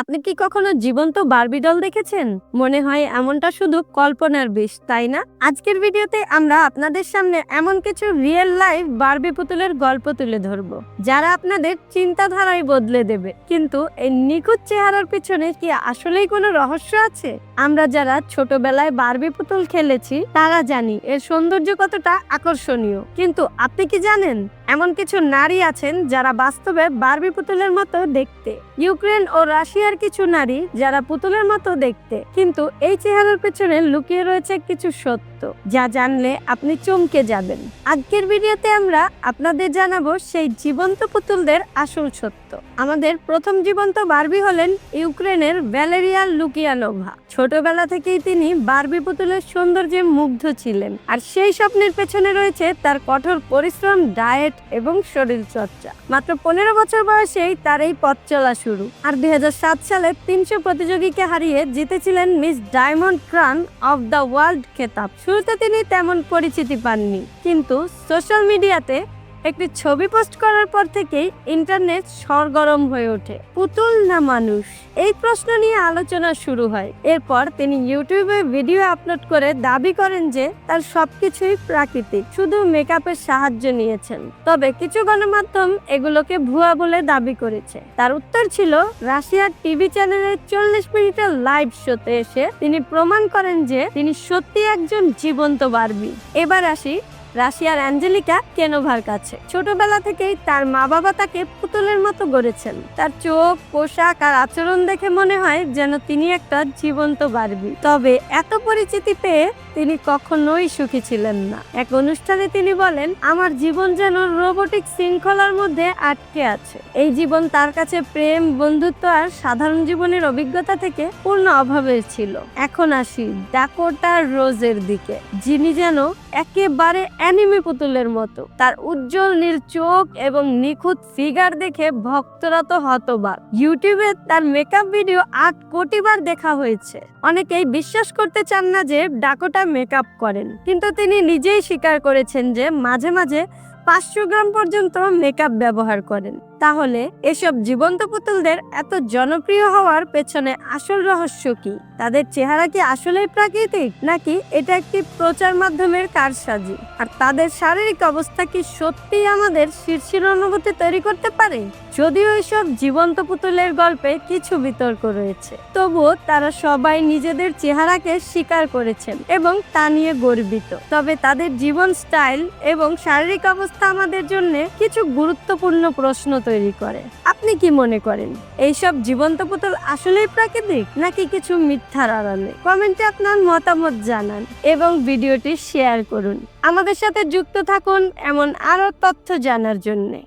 আপনি কি কখনো জীবন্ত বারবি ডল দেখেছেন? মনে হয় এমনটা শুধু কল্পনার বিষ, তাই না? আজকের ভিডিওতে আমরা আপনাদের সামনে এমন কিছু রিয়েল লাইফ বারবি পুতুলের গল্প তুলে ধরব, যারা আপনাদের চিন্তাধারাই বদলে দেবে। কিন্তু এই নিখুঁত চেহারার পিছনে কি আসলেই কোনো রহস্য আছে? আমরা যারা ছোটবেলায় বারবি পুতুল খেলেছি, তারা জানি এর সৌন্দর্য কতটা আকর্ষণীয়। কিন্তু আপনি কি জানেন? এমন কিছু নারী আছেন যারা বাস্তবে বার্বি পুতুলের মতো দেখতে। ইউক্রেন ও রাশিয়ার কিছু নারী যারা পুতুলের মতো দেখতে। কিন্তু এই চেহারার পেছনে লুকিয়ে রয়েছে কিছু সত্য, যা জানলে আপনি চমকে যাবেন। আজকের ভিডিওতে আমরা আপনাদের জানাব সেই জীবন্ত পুতুলদের আসল সত্য। আমাদের প্রথম জীবন্ত বারবি হলেন ইউক্রেনের ভ্যালেরিয়া লুকিয়ানোভা। ছোটবেলা থেকেই তিনি বার্বি পুতুলের সৌন্দর্যে মুগ্ধ ছিলেন। আর সেই স্বপ্নের পেছনে রয়েছে তার কঠোর পরিশ্রম, ডায়েট এবং শরীর চর্চা। মাত্র পনেরো বছর বয়সেই তার এই পথ চলা শুরু। আর দুই হাজার সাত সালে তিনশো প্রতিযোগীকে হারিয়ে জিতেছিলেন Miss Diamond crown of the world খেতাব। শুরুতে তিনি তেমন পরিচিতি পাননি, কিন্তু সোশ্যাল মিডিয়াতে একটি ছবি পোস্ট করার পর থেকেই ইন্টারনেট সরগরম হয়ে ওঠে। পুতুল না মানুষ? এই প্রশ্ন নিয়ে আলোচনা শুরু হয়। এরপর তিনি ইউটিউবে ভিডিও আপলোড করে দাবি করেন যে তার সবকিছুই প্রাকৃতিক, শুধু মেকআপের সাহায্য নিয়েছেন। তবে কিছু গণমাধ্যম এগুলোকে ভুয়া বলে দাবি করেছে। তার উত্তর ছিল রাশিয়ার টিভি চ্যানেলের চল্লিশ মিনিটের লাইভ শোতে এসে তিনি প্রমাণ করেন যে তিনি সত্যি একজন জীবন্ত বারবি। এবার আসি রাশিয়ার অ্যাঞ্জেলিকা কেনোভার কাছে। ছোটবেলা থেকেই তার মা বাবা তাকে পুতুলের মতো গড়েছেন। তার চোখ, পোশাক আর আচরণ দেখে মনে হয় যেন তিনি একটা জীবন্ত বারবি। তবে এত পরিচিতি পেয়ে তিনি কখনোই সুখী ছিলেন না। এক অনুষ্ঠানে তিনি বলেন, আমার জীবন যেন রোবোটিক শৃঙ্খলার মধ্যে আটকে আছে। এই জীবন তার কাছে প্রেম, বন্ধুত্ব আর সাধারণ জীবনের অভিজ্ঞতা থেকে পূর্ণ অভাবের ছিল। এখন আসি ডাকোটা রোজের দিকে। যিনি যেন একেবারে অ্যানিমি পুতুলের মতো। তার উজ্জ্বল নীল চোখ এবং নিখুঁত ফিগার দেখে ভক্তরা তো হতবাক। ইউটিউবে তার মেকআপ ভিডিও আট কোটি বার দেখা হয়েছে। অনেকেই বিশ্বাস করতে চান না যে ডাকোটা মেকআপ করেন। কিন্তু তিনি নিজেই স্বীকার করেছেন যে মাঝে মাঝে পাঁচশো গ্রাম পর্যন্ত মেকআপ ব্যবহার করেন। তাহলে এসব জীবন্ত পুতুলদের এত জনপ্রিয় হওয়ার পেছনে আসল রহস্য কি? তাদের চেহারা কি আসলেই প্রাকৃতিক, নাকি এটা একটি প্রচার মাধ্যমের কারসাজি? আর তাদের শারীরিক অবস্থা কি সত্যি আমাদের শীর্ষের অনুভূতি তৈরি করতে পারে? যদিও এসব জীবন্ত পুতুলের গল্পে কিছু বিতর্ক রয়েছে, তবুও তারা সবাই নিজেদের চেহারাকে স্বীকার করেছেন এবং তা নিয়ে গর্বিত। তবে তাদের জীবন স্টাইল এবং শারীরিক অবস্থা আমাদের জন্য কিছু গুরুত্বপূর্ণ প্রশ্ন তৈরি করে। আপনি কি মনে করেন, এইসব জীবন্ত পুতুল আসলেই প্রাকৃতিক, নাকি কিছু মিথ্যার আড়ালে? কমেন্টে আপনার মতামত জানান এবং ভিডিওটি শেয়ার করুন। আমাদের সাথে যুক্ত থাকুন এমন আরও তথ্য জানার জন্যে।